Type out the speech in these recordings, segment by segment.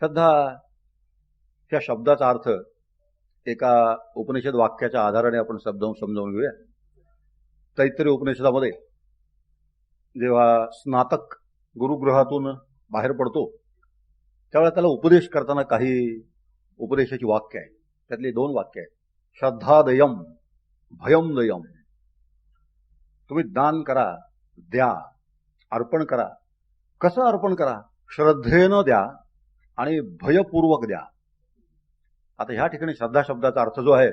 श्रद्धा ह्या शब्दाचा अर्थ एका उपनिषद वाक्याच्या आधाराने आपण शब्द समजावून घेऊया. तैतरी उपनिषदामध्ये जेव्हा स्नातक गुरुगृहातून बाहेर पडतो त्यावेळेला त्याला उपदेश करताना काही उपदेशाची वाक्य आहे त्यातली दोन वाक्य आहेत. श्रद्धादयम भयमदयम तुम्ही दान करा द्या अर्पण करा. कसं अर्पण करा? श्रद्धेनं द्या. आणि भयपूर्वक द्या. आता ह्या ठिकाणी श्रद्धा शब्दाचा अर्थ जो आहे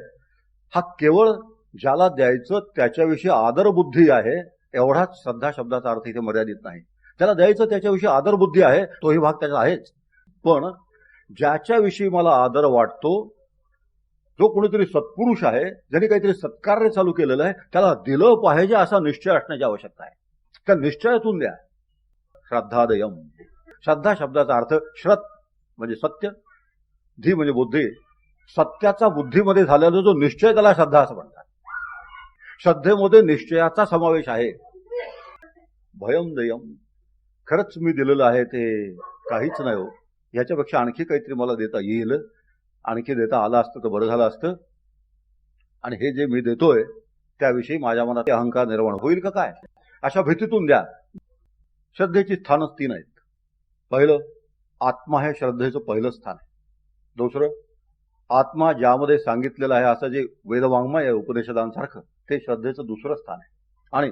हा केवळ ज्याला द्यायचं त्याच्याविषयी आदरबुद्धी आहे एवढाच श्रद्धा शब्दाचा अर्थ इथे मर्यादित नाही. ज्याला द्यायचं त्याच्याविषयी आदरबुद्धी आहे तोही भाग त्याचा आहेच. पण ज्याच्याविषयी मला आदर वाटतो जो कोणीतरी सत्पुरुष आहे ज्यांनी काहीतरी सत्कार्य चालू केलेलं आहे त्याला दिलं पाहिजे असा निश्चय असण्याची आवश्यकता आहे. त्या निश्चयातून द्या. श्रद्धादयम श्रद्धा शब्दाचा अर्थ श्रद्ध म्हणजे सत्य धी म्हणजे बुद्धी. सत्याचा बुद्धीमध्ये झालेला जो निश्चय त्याला श्रद्धा असं म्हणतात. श्रद्धेमध्ये निश्चयाचा समावेश आहे. भयम दयम. खरंच मी दिलेलं आहे ते काहीच नाही हो. याच्यापेक्षा आणखी काहीतरी मला देता येईल. आणखी देता आलं असतं तर बरं झालं असतं. आणि हे जे मी देतोय त्याविषयी माझ्या मनात अहंकार निर्माण होईल का काय? अशा भीतीतून द्या. श्रद्धेची स्थानच तीन आहेत पहिलं आत्मा हे श्रद्धेचं पहिलं स्थान आहे. दुसरं आत्मा ज्यामध्ये सांगितलेलं आहे असं जे वेदवाङ्मय आहे उपनिषदांसारखं ते श्रद्धेचं दुसरं स्थान आहे. आणि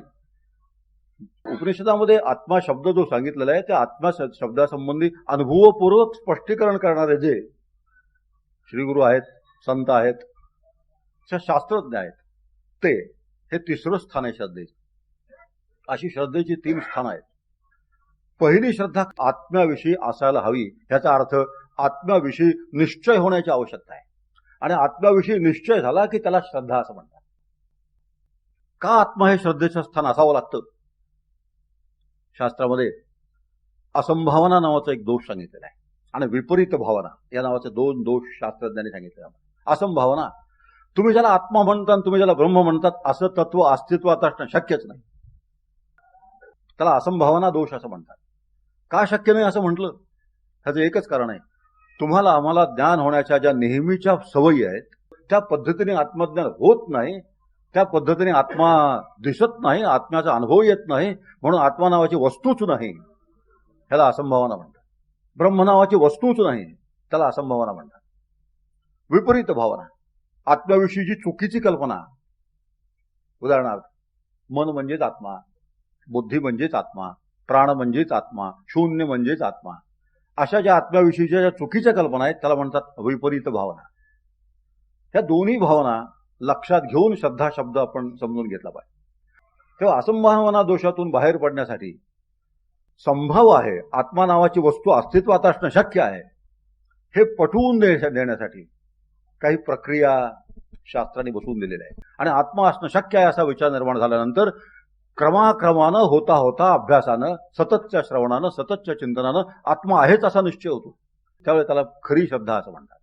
उपनिषदामध्ये आत्मा शब्द जो सांगितलेला आहे त्या आत्मा श- शब्दासंबंधी अनुभवपूर्वक स्पष्टीकरण करणारे जे श्रीगुरु आहेत संत आहेत श- शास्त्रज्ञ आहेत ते हे तिसरं स्थान आहे श्रद्धेचं. अशी श्रद्धेची तीन स्थानं आहेत. पहिली श्रद्धा आत्म्याविषयी असायला हवी ह्याचा अर्थ आत्म्याविषयी निश्चय होण्याची आवश्यकता आहे. आणि आत्म्याविषयी निश्चय झाला की त्याला श्रद्धा असं म्हणतात. का आत्मा हे श्रद्धेचं स्थान असावं लागतं? शास्त्रामध्ये असंभावना नावाचा एक दोष सांगितलेला आहे. आणि विपरीत भावना या नावाचे दोन दोष शास्त्रज्ञांनी सांगितले असंभावना तुम्ही ज्याला आत्मा म्हणता आणि तुम्ही ज्याला ब्रह्म म्हणतात असं तत्व अस्तित्वात असणं शक्यच नाही. त्याला असंभावना दोष असं म्हणतात. का शक्य नाही असं म्हटलं? ह्याचं एकच कारण आहे. तुम्हाला आम्हाला ज्ञान होण्याच्या ज्या नेहमीच्या सवयी आहेत त्या पद्धतीने आत्मज्ञान होत नाही त्या पद्धतीने आत्मा दिसत नाही आत्म्याचा अनुभव येत नाही म्हणून आत्मा नावाची वस्तूच नाही. ह्याला असंभावना म्हणतात. ब्रह्म नावाची वस्तूच नाही त्याला असंभावना म्हणतात. विपरीत भावना. आत्म्याविषयीची चुकीची कल्पना. उदाहरणार्थ मन म्हणजेच आत्मा बुद्धी म्हणजेच आत्मा प्राण म्हणजेच आत्मा शून्य म्हणजेच आत्मा. अशा ज्या आत्म्याविषयीच्या ज्या चुकीच्या कल्पना आहेत त्याला म्हणतात विपरीत भावना. ह्या दोन्ही भावना लक्षात घेऊन श्रद्धा शब्द आपण समजून घेतला पाहिजे. तेव्हा असंभावना दोषातून बाहेर पडण्यासाठी संभाव आहे आत्मा नावाची वस्तू अस्तित्वात असणं शक्य आहे हे पटवून दे- देण्यासाठी काही प्रक्रिया शास्त्राने बसवून दिलेल्या आहे आणि आत्मा असणं शक्य आहे असा विचार निर्माण झाल्यानंतर क्रमाक्रमानं होता होता अभ्यासानं सततच्या श्रवणानं सततच्या चिंतनानं आत्मा आहेच असा निश्चय होतो. त्यावेळी त्याला खरी श्रद्धा असं म्हणतात.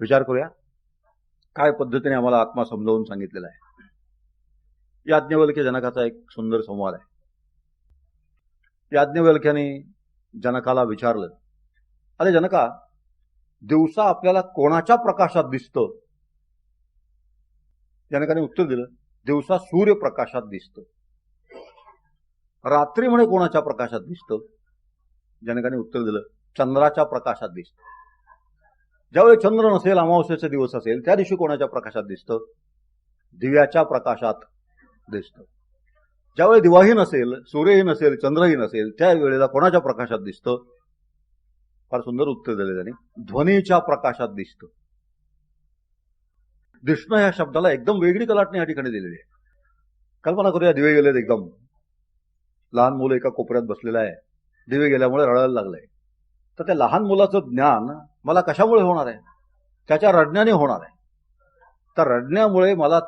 विचार करूया. काय पद्धतीने आम्हाला आत्मा समजावून सांगितलेला आहे? याज्ञवल्क्य जनकाचा एक सुंदर संवाद आहे. याज्ञवल्क्याने जनकाला विचारलं अरे जनका दिवसा आपल्याला कोणाच्या प्रकाशात दिसतं? जनकाने उत्तर दिलं दिवसा सूर्यप्रकाशात दिसतं. रात्री म्हणे कोणाच्या प्रकाशात दिसतं? जनकाने उत्तर दिलं चंद्राच्या प्रकाशात दिसतं. ज्यावेळी चंद्र नसेल अमावस्याचा दिवस असेल त्या दिवशी कोणाच्या प्रकाशात दिसतं? दिव्याच्या प्रकाशात दिसतं. ज्यावेळी दिवाही नसेल सूर्यही नसेल चंद्रही नसेल त्या वेळेला कोणाच्या प्रकाशात दिसतं? फार सुंदर उत्तर दिले त्यांनी. ध्वनीच्या प्रकाशात दिसतं. दिसणं ह्या शब्दाला एकदम वेगळी कलाटणी या ठिकाणी दिलेली आहे. कल्पना करूया दिवे गेलेत एकदम. लहान मुलं एका कोपऱ्यात बसलेलं आहे. दिवे गेल्यामुळे रडायला लागलंय. तर त्या लहान मुलाचं ज्ञान मला कशामुळे होणार आहे? त्याच्या रडण्याने होणार आहे. तर रडण्यामुळे मला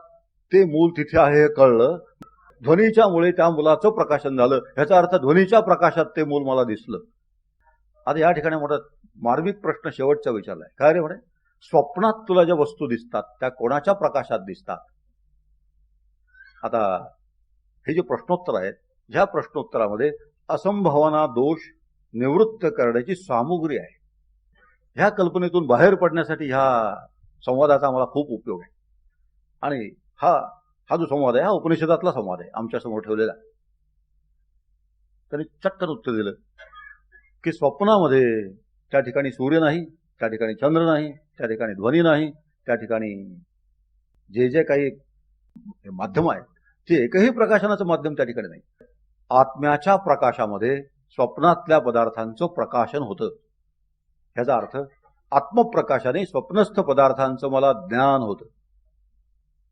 ते मूल तिथे आहे हे कळलं. ध्वनीच्यामुळे त्या मुलाचं प्रकाशन झालं. ह्याचा अर्थ ध्वनीच्या प्रकाशात ते मूल मला दिसलं. आता या ठिकाणी मोठा मार्मिक प्रश्न शेवटचा विचारलाय. काय रे म्हणे? स्वप्नात तुला ज्या वस्तू दिसतात त्या कोणाच्या प्रकाशात दिसतात? आता हे जे प्रश्नोत्तर आहेत ह्या प्रश्नोत्तरामध्ये असंभावना दोष निवृत्त करण्याची सामुग्री आहे. ह्या कल्पनेतून बाहेर पडण्यासाठी ह्या संवादाचा आम्हाला खूप उपयोग आहे. आणि हा हा जो संवाद आहे हा उपनिषदातला संवाद आहे आमच्यासमोर ठेवलेला. त्यांनी चटकन उत्तर दिलं की स्वप्नामध्ये त्या ठिकाणी सूर्य नाही त्या ठिकाणी चंद्र नाही त्या ठिकाणी ध्वनी नाही त्या ठिकाणी जे जे काही माध्यम आहे ते एकही प्रकाशनाचं माध्यम त्या ठिकाणी नाही. आत्म्याच्या प्रकाशामध्ये स्वप्नातल्या पदार्थांचं प्रकाशन होतं. ह्याचा अर्थ आत्मप्रकाशाने स्वप्नस्थ पदार्थांचं मला ज्ञान होतं.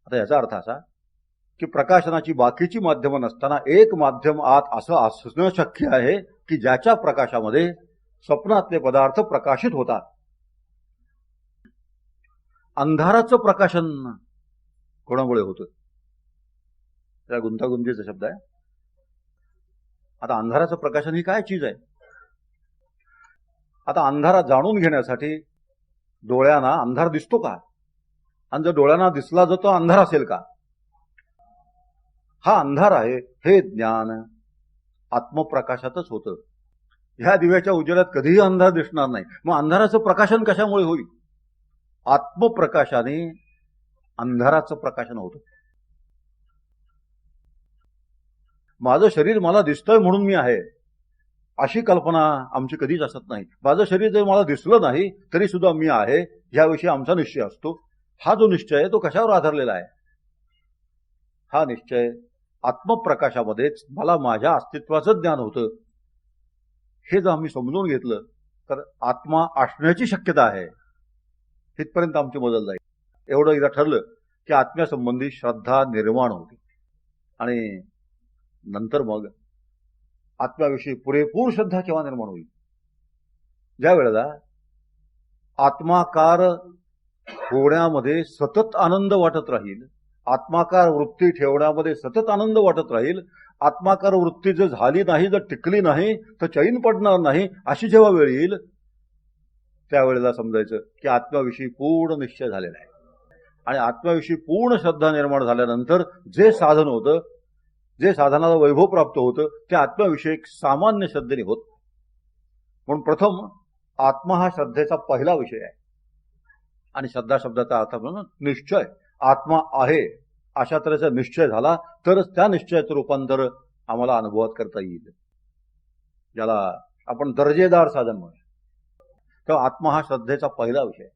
आता याचा अर्थ असा की प्रकाशनाची बाकीची माध्यमं नसताना एक माध्यम आत असं असणं शक्य आहे की ज्याच्या प्रकाशामध्ये स्वप्नातले पदार्थ प्रकाशित होतात. अंधाराचं प्रकाशन कोणामुळे होतं त्या गुंतागुंतीचा शब्द आहे. आता अंधाराचं प्रकाशन ही काय चीज आहे? आता अंधारा जाणून घेण्यासाठी डोळ्यांना अंधार दिसतो का? आणि जर डोळ्यांना दिसला जर तो अंधार असेल का? हा अंधार आहे हे ज्ञान आत्मप्रकाशातच होतं. ह्या दिव्याच्या उजेडात कधीही अंधार दिसणार नाही. मग अंधाराचं प्रकाशन कशामुळे होईल? आत्मप्रकाशाने अंधाराचं प्रकाशन होतं. माझं शरीर मला दिसतंय म्हणून मी आहे अशी कल्पना आमची कधीच असत नाही. माझं शरीर जर मला दिसलं नाही तरी सुद्धा मी आहे याविषयी आमचा निश्चय असतो. हा जो निश्चय आहे तो कशावर आधारलेला आहे? हा निश्चय आत्मप्रकाशामध्येच मला माझ्या अस्तित्वाचं ज्ञान होतं. हे जर आम्ही समजून घेतलं तर आत्मा असण्याची शक्यता आहे. तिथपर्यंत आमची मदत जाईल. एवढं एकदा ठरलं की आत्म्यासंबंधी श्रद्धा निर्माण होती. आणि नंतर मग आत्म्याविषयी पुरेपूर श्रद्धा केव्हा निर्माण होईल? ज्या वेळेला आत्माकार होण्यामध्ये सतत आनंद वाटत राहील आत्माकार वृत्ती ठेवण्यामध्ये सतत आनंद वाटत राहील आत्माकार वृत्ती जर झाली नाही जर टिकली नाही तर चैन पडणार नाही अशी जेव्हा वेळ येईल त्यावेळेला समजायचं की आत्म्याविषयी पूर्ण निश्चय झालेला आहे. आणि आत्म्याविषयी पूर्ण श्रद्धा निर्माण झाल्यानंतर जे साधन होतं जे साधनाला वैभव प्राप्त होतं ते आत्म्याविषयी एक सामान्य श्रद्धेने होत. म्हणून प्रथम आत्मा हा श्रद्धेचा पहिला विषय आहे. आणि श्रद्धा शब्दाचा अर्थ म्हणून निश्चय. आत्मा आहे अशा तऱ्हेचा निश्चय झाला तरच त्या निश्चयाचं रूपांतर आम्हाला अनुभवात करता येईल. ज्याला आपण दर्जेदार साधन म्हणूया. तेव्हा आत्मा हा श्रद्धेचा पहिला विषय.